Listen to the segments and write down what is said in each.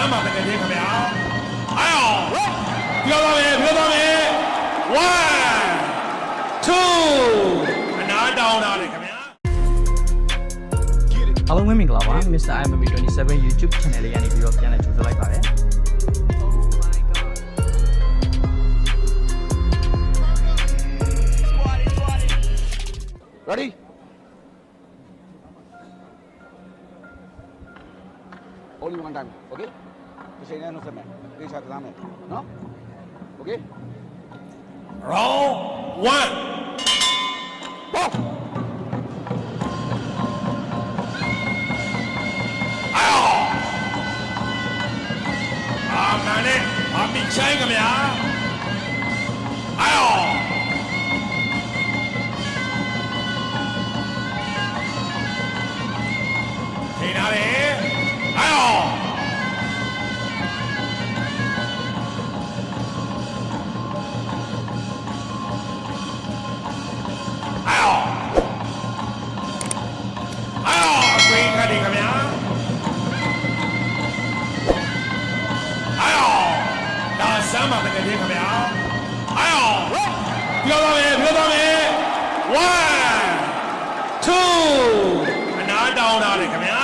မ်းပါတကယ်ကြီးခင်ဗျာအဲ့အောင်ပြောပါမယ်ပြောပါမယ်1 2အနာတောင်းတာလေခင်ဗျာအားလုံးပဲမင်္ဂလာပါ Mr. IMB 27 YouTube channel လေးကနေပြီးတော့ပြန်လည်ကြိုဆိုလိုက်ပါတယ် Ready? Only one time, okay? တစ်ချိန်နဲ့နှုတ်ဆက်မယ်။ဒီချာသမ်းမယ်နော်။ Okay? round 1 Go! အဲ့အောင်အာမန်နဲ့ မ်းပါတကယ်ချင်းခင်ဗျာအဲ့တော့ပြောပါမယ်ပြောပါမယ် one two အနာတောင်းတာလေခင်ဗျာ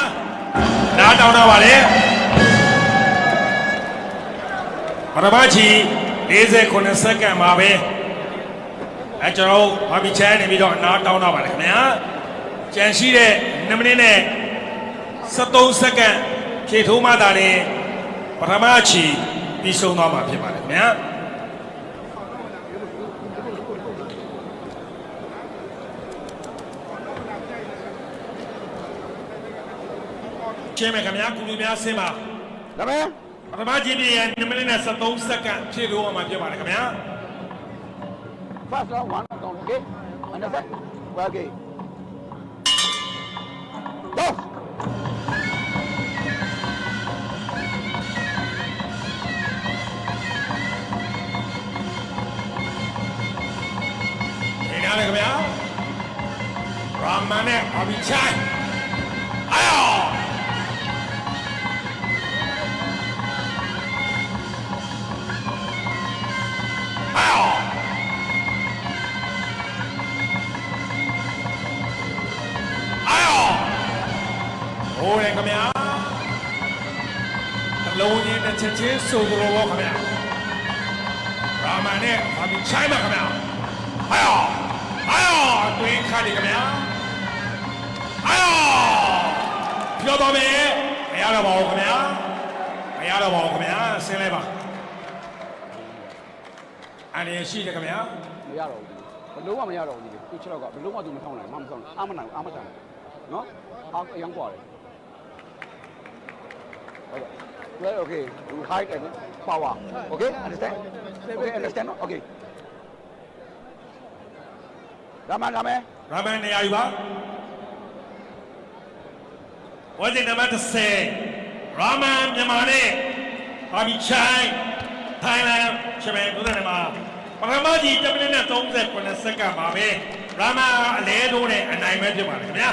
အနာတောင်းတာပါလေပရမချီ49စက္ကန့်ပါပဲအဲကျွန်တော်ဘာဘီချန်နေပြီးတော့အနာတောင်းတာပါလေခင်ဗျာကြံရှိတဲ့2မိနစ်နဲ့73စက္ကန့်ဖြည့်ထိုးမှသာလေပထမချီ ပြီးဆုံးသွားမှာဖြစ်ပါတယ်ခင်ဗျာချင်းမယ်ခင်ဗျာကုလူများဆင်းပါဒါမယ်ပထမချီပြီးရင်2မိနစ်နဲ့73စက္ကန့်ဖြည့်ထိုးအောင်မှာဖြစ်ပါတယ်ခင်ဗျာ။ First round one down, okay? Understand? Okay. မန်နဲ့ဘာဘီချိုင်းအာဟုတ်တယ်ခင်ဗျာတလုံးချင်းတစ်ချက်ချင်းဆိုကြလို့ပေါ့ခင်ဗျာရာမန်နဲ့ဘာဘီချိုင်းပါခင်ဗျာအာအာတွင်ခါတယ်ခင်ဗျာ 哎呀ပြောတော့မယ်မရတော့ပါဘူးခင်ဗျာမရတော့ပါဘူးခင်ဗျာဆင်းလိုက်ပါအနေရှိတယ်ခင်ဗျာ မရတော့ဘူး။ဘလုံးဝမရတော့ဘူးဒီသူချက်တော့ကဘလုံးဝသူမထောင်းနိုင်မမထောင်းနိုင်အာမနိုင်အာမဆိုင်နော်အာအရင်กว่าတယ်ဟုတ်ကဲ့ well okay you height and power okay understand okay understand no? okay ဒါမှန်ဒါမှန် ရမန်နေရာယူပါ ဝဇင်နံပါတ်30ရာမန်မြန်မာနဲ့ဘာဘီချိုင်ထိုင်းလန်ချမဲဒုသနမှာပထမကြီး1မိနစ်နဲ့39စက္ကန့်ပါပဲရာမန်အလဲထိုးနဲ့အနိုင်ပဲဖြစ်ပါတယ်ခင်ဗျာ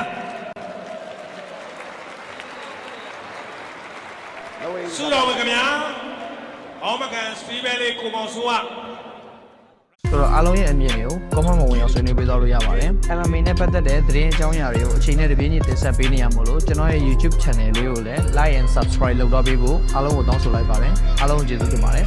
no way ဆုတော်ပါခင်ဗျာအောင်မကန်စပီးဘဲလေးကိုမောင်ဆိုးက ဆိုတော့အားလုံးရဲ့အမြင်တွေကို comment မှာဝင်ရောက်ဆွေးနွေးပေးသွားလို့ရပါတယ် MMA နဲ့ပတ်သက်တဲ့သတင်းအကြောင်းအရာတွေကိုအချိန်နဲ့တပြေးညီတင်ဆက်ပေးနေရမို့လို့ကျွန်တော်ရဲ့ YouTube channel လေးကိုလည်း like and subscribe လုပ်တော့ပေးဖို့အားလုံးကိုတောင်းဆိုလိုက်ပါတယ်အားလုံးကိုကျေးဇူးတင်ပါတယ်